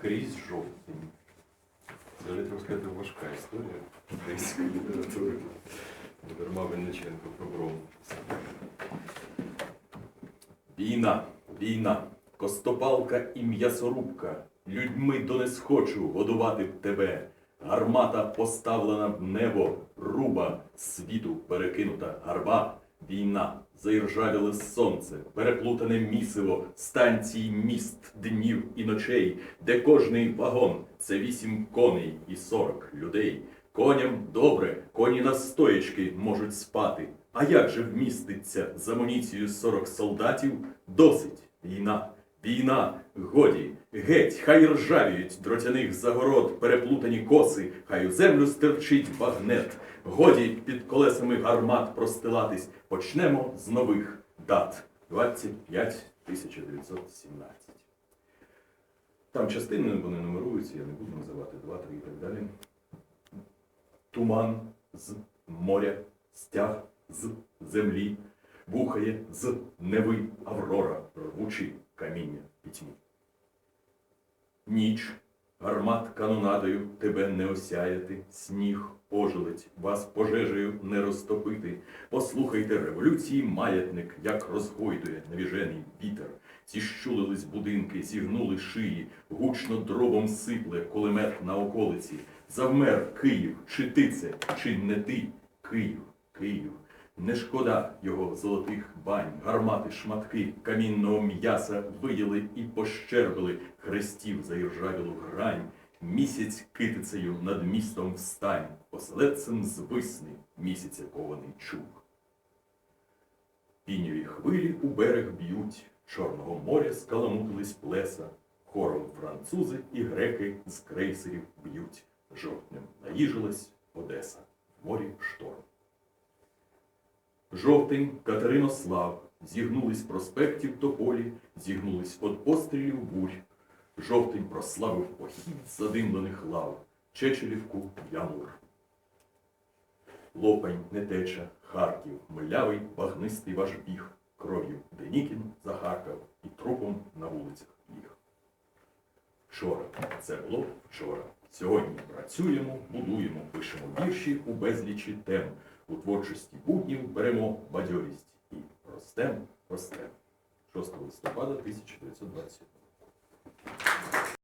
Крізь жовтень. Це вже трошки сказати, важка історія української літератури. Дарма Винниченко про Бром. Війна, війна, костопалка і м'ясорубка. Людьми до не схочу годувати тебе. Гармата поставлена в небо, руба, світу перекинута гарба. Війна, заіржавіле сонце, переплутане місиво, станції міст, днів і ночей, де кожний вагон це вісім коней і сорок людей. Коням добре, коні на стоячки можуть спати. А як же вміститься за амуніцією 40 солдатів? Досить війна, війна, годі, геть, хай ржавіють дротяних загород, переплутані коси, хай у землю стерчить багнет. Годі під колесами гармат простилатись. Почнемо з нових дат. 25 1917. Там частини вони нумеруються, я не буду називати 2, 3 і так далі. Туман з моря, стяг з землі, бухає з неви аврора, пітьмі. Ніч, гармат канонадою тебе не осяяти, сніг ожеледь, вас пожежею не розтопити. Послухайте революції маятник, як розгойдує навіжений вітер. Зіщулились будинки, зігнули шиї, гучно дробом сипле кулемет на околиці. Завмер Київ, чи ти це, чи не ти? Київ, Київ. Не шкода його золотих бань, гармати, шматки камінного м'яса виїли і пощербили хрестів заіржавілу грань. Місяць китицею над містом встань, оселедцем звисни місяця кований чуб. Піньові хвилі у берег б'ють, Чорного моря скаламутились плеса, хором французи і греки з крейсерів б'ють. Жовтнем наїжилась Одеса, в морі шторм. Жовтень Катеринослав, зігнулись проспектів тополі, зігнулись од пострілів бурь. Жовтень прославив похід задимлених лав, Чечелівку Ямур. Лопань, Нетеча, Харків, млявий, багнистий ваш біг, кров'ю Денікін захаркав і трупом на вулицях їх. Вчора, це було вчора. Сьогодні працюємо, будуємо, пишемо вірші у безлічі тем. У творчості буднів беремо бадьорість і ростем, ростем. 6 листопада 1927